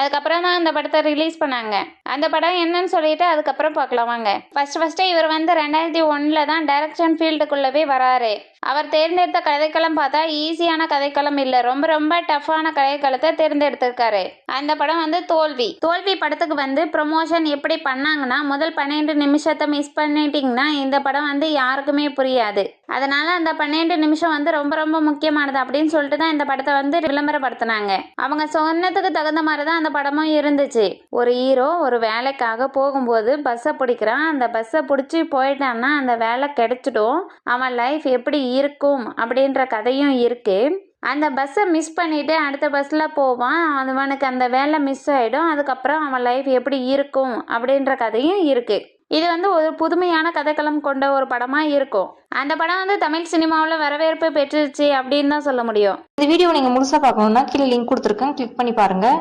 அதுக்கப்புறம் தான் அந்த படத்தை ரிலீஸ் பண்ணாங்க. அந்த படம் என்னன்னு சொல்லிட்டு அதுக்கப்புறம் பார்க்கலாம் வாங்க ஃபர்ஸ்ட் ஃபர்ஸ்ட் இவர் வந்து ரெண்டாயிரத்தி ஒன்றில் தான் டைரக்ஷன் ஃபீல்டுக்குள்ளவே வராரு. அவர் தேர்ந்தெடுத்த கதைக்களம் பார்த்தா ஈஸியான கதைக்களம் இல்லை. ரொம்ப ரொம்ப டஃப்பான கதைக்களத்தை தேர்ந்தெடுத்திருக்காரு. அந்த படம் வந்து தோல்வி. தோல்வி படத்துக்கு வந்து ப்ரொமோஷன் எப்படி பண்ணாங்கன்னா முதல் பன்னெண்டு நிமிஷத்தை மிஸ் பண்ணிட்டீங்கன்னா இந்த படம் வந்து யாருக்குமே புரியாது. அதனால அந்த பன்னெண்டு நிமிஷம் வந்து ரொம்ப ரொம்ப முக்கியமானது அப்படின்னு சொல்லிட்டு தான் இந்த படத்தை வந்து விளம்பரப்படுத்தினாங்க. அவங்க சொன்னதுக்கு தகுந்த மாதிரி தான் அந்த படமும் இருந்துச்சு. ஒரு ஹீரோ ஒரு வேலைக்காக போகும்போது பஸ்ஸை பிடிக்கிறான். அந்த பஸ்ஸை பிடிச்சி போயிட்டான்னா அந்த வேலை கிடைச்சிடும். அவன் லைஃப் எப்படி இருக்கும் அப்படின்ற கதையும் இருக்கு. அந்த பஸ்ஸை மிஸ் பண்ணிட்டு அடுத்த பஸ்ஸில் போவான். அவனுக்கு அந்த வேலை மிஸ் ஆகிடும் அதுக்கப்புறம் அவன் லைஃப் எப்படி இருக்கும் அப்படின்ற கதையும் இருக்கு. இது வந்து ஒரு புதுமையான கதைக்களம் கொண்ட ஒரு படமாக இருக்கும். அந்த படம் வந்து தமிழ் சினிமாவில் வரவேற்பு பெற்றுச்சு அப்படின்னு தான் சொல்ல முடியும். இந்த வீடியோ நீங்கள் முழுசாக பார்க்கணுன்னா கீழே லிங்க் கொடுத்துருக்கேன். கிளிக் பண்ணி பாருங்கள்